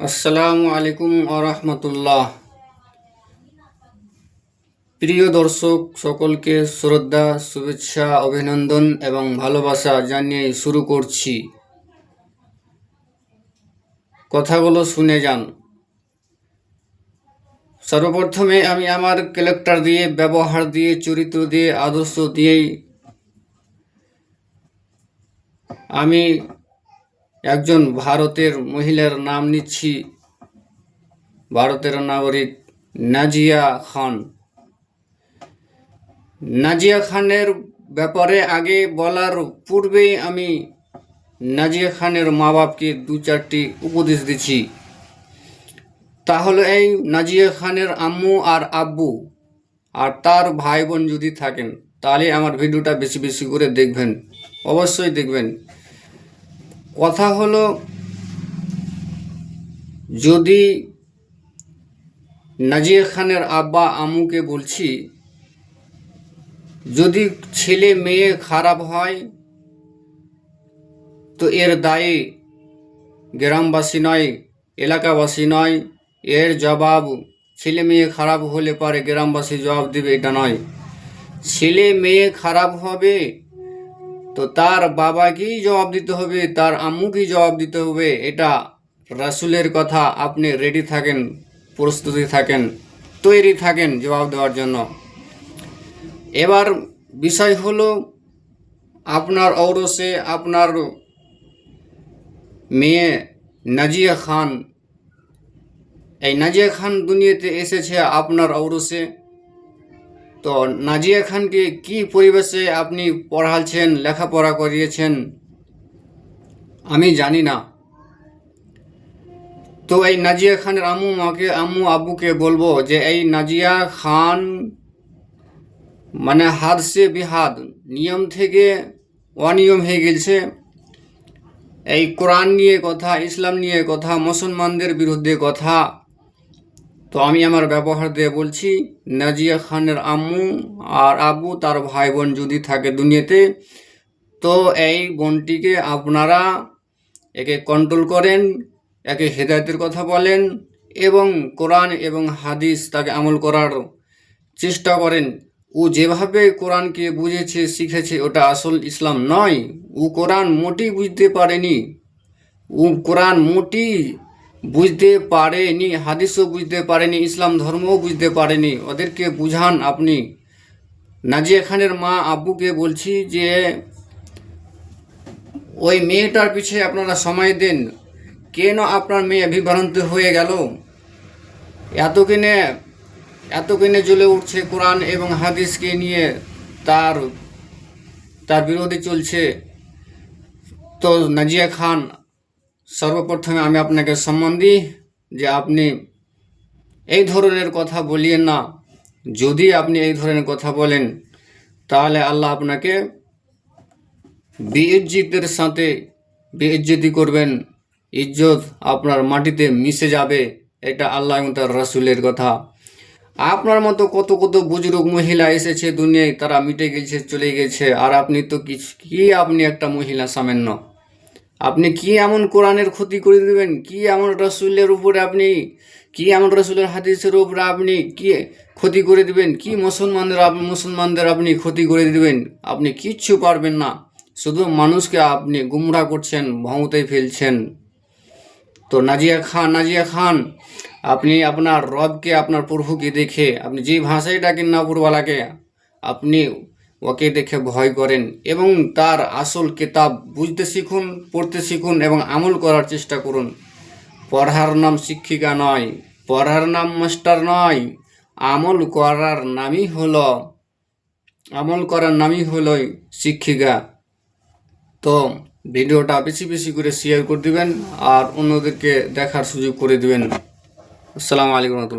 আসসালামু আলাইকুম আরহামতুল্লাহ প্রিয় দর্শক, সকলকে শ্রদ্ধা, শুভেচ্ছা, অভিনন্দন এবং ভালোবাসা জানিয়ে শুরু করছি। কথাগুলো শুনে যান। সর্বপ্রথমে আমি আমার ক্যারেক্টার দিয়ে, ব্যবহার দিয়ে, চরিত্র দিয়ে, আদর্শ দিয়েই আমি একজন ভারতের মহিলার নাম নিচ্ছি। ভারতের নাগরিক নাজিয়া খান। নাজিয়া খানের ব্যাপারে আগে বলার পূর্বেই আমি নাজিয়া খানের মা বাপকে দু চারটি উপদেশ দিচ্ছি। তাহলে এই নাজিয়া খানের আম্মু আর আব্বু আর তার ভাই বোন যদি থাকেন, তাহলে আমার ভিডিওটা বেশি বেশি করে দেখবেন। অবশ্যই দেখবেন। কথা হলো, যদি নাজিয়া খানের আব্বা আম্মুকে বলছি, যদি ছেলে মেয়ে খারাপ হয়, তো এর দায়ে গ্রামবাসী নয়, এলাকাবাসী নয়। এর জবাব, ছেলে মেয়ে খারাপ হলে পারে গ্রামবাসী জবাব দেবে, এটা নয়। ছেলে মেয়ে খারাপ হবে তো তার বাবাকেই জবাব দিতে হবে, তার আম্মুকেই জবাব দিতে হবে, এটা রাসুলের কথা। আপনি রেডি থাকেন, প্রস্তুতি থাকেন, তৈরি থাকেন জবাব দেওয়ার জন্য। এবার বিষয় হলো আপনার ঔরসে আপনার মেয়ে নাজিয়া খান। এই নাজিয়া খান দুনিয়াতে এসেছে আপনার ঔরসে। তো নাজিয়া খানকে কি পরিবেশে আপনি পড়াচ্ছেন, লেখাপড়া করিয়েছেন? আমি জানি না। তো এই নাজিয়া খানের আম্মু মাকে, আম্মু আব্বুকে বলব যে এই নাজিয়া খান মানে হাত সে বিহাদ, নিয়ম থেকে অনিয়ম হয়ে গেছে। এই কোরআন নিয়ে কথা, ইসলাম নিয়ে কথা, মুসলমানদের বিরুদ্ধে কথা তো আমি আমার ব্যবহার দিয়ে বলছি, নাজিয়া খানের আম্মু আর আবু তার ভাই বোন যদি থাকে দুনিয়াতে, তো এই বোনটিকে আপনারা একে কন্ট্রোল করেন, একে হেদায়তের কথা বলেন এবং কোরআন এবং হাদিস তাকে আমল করার চেষ্টা করেন। ও যেভাবে কোরআনকে বুঝেছে, শিখেছে, ওটা আসল ইসলাম নয়। ও কোরআন মোটেই বুঝতে পারেনি। ও কোরআন মোটেই বুঝতে পারেনি, হাদিসও বুঝতে পারেনি, ইসলাম ধর্মও বুঝতে পারেনি। ওদেরকে বুঝান আপনি। নাজিয়া খানের মা আব্বুকে বলছি যে, ওই মেয়েটার পিছে আপনারা সময় দেন। কেন আপনার মেয়ে বিভ্রান্ত হয়ে গেল? এত কিনে এত কিনে জ্বলে উঠছে কোরআন এবং হাদিসকে নিয়ে। তার তার বিরোধী চলছে। তো নাজিয়া খান সর্বপ্রথমে আমি আপনাকে সম্মান দিই যে আপনি এই ধরনের কথা বলিয়েন না। যদি আপনি এই ধরনের কথা বলেন, তাহলে আল্লাহ আপনাকে বেইজ্জতের সাথে বেইজ্জতি করবেন। ইজ্জত আপনার মাটিতে মিশে যাবে, এটা আল্লাহ তার রাসুলের কথা। আপনার মতো কত কত বুজুর্গ মহিলা এসেছে দুনিয়ায়, তারা মিটে গেছে, চলে গেছে, আর আপনি তো কি আপনি একটা মহিলা সামান্য? আপনি কি এমন কোরআনের ক্ষতি করে দেবেন? কি এমন রসুলের উপরে আপনি, কি এমন রসুলের হাদিসের উপরে আপনি কি ক্ষতি করে দিবেন? কি মুসলমানদের মুসলমানদের আপনি ক্ষতি করে দিবেন? আপনি কিচ্ছু পারবেন না। শুধু মানুষকে আপনি গুমরা করছেন ভমতে ফেলছেন। তো নাজিয়া খান নাজিয়া খান, আপনি আপনার রবকে, আপনার প্রভুকে দেখে, আপনি যে ভাষায় ডাকেন না উপরওয়ালাকে, আপনি ওকে দেখে ভয় করেন এবং তার আসল কেতাব বুঝতে শিখুন, পড়তে শিখুন এবং আমল করার চেষ্টা করুন। পড়ার নাম শিক্ষিকা নয়, পড়ার নাম মাস্টার নয়, আমল করার নামই হলো, আমল করার নামই হলো শিক্ষিকা। তো ভিডিওটা বেশি বেশি করে শেয়ার করে দিবেন আর অন্যদেরকে দেখার সুযোগ করে দিবেন। আসসালামু আলাইকুম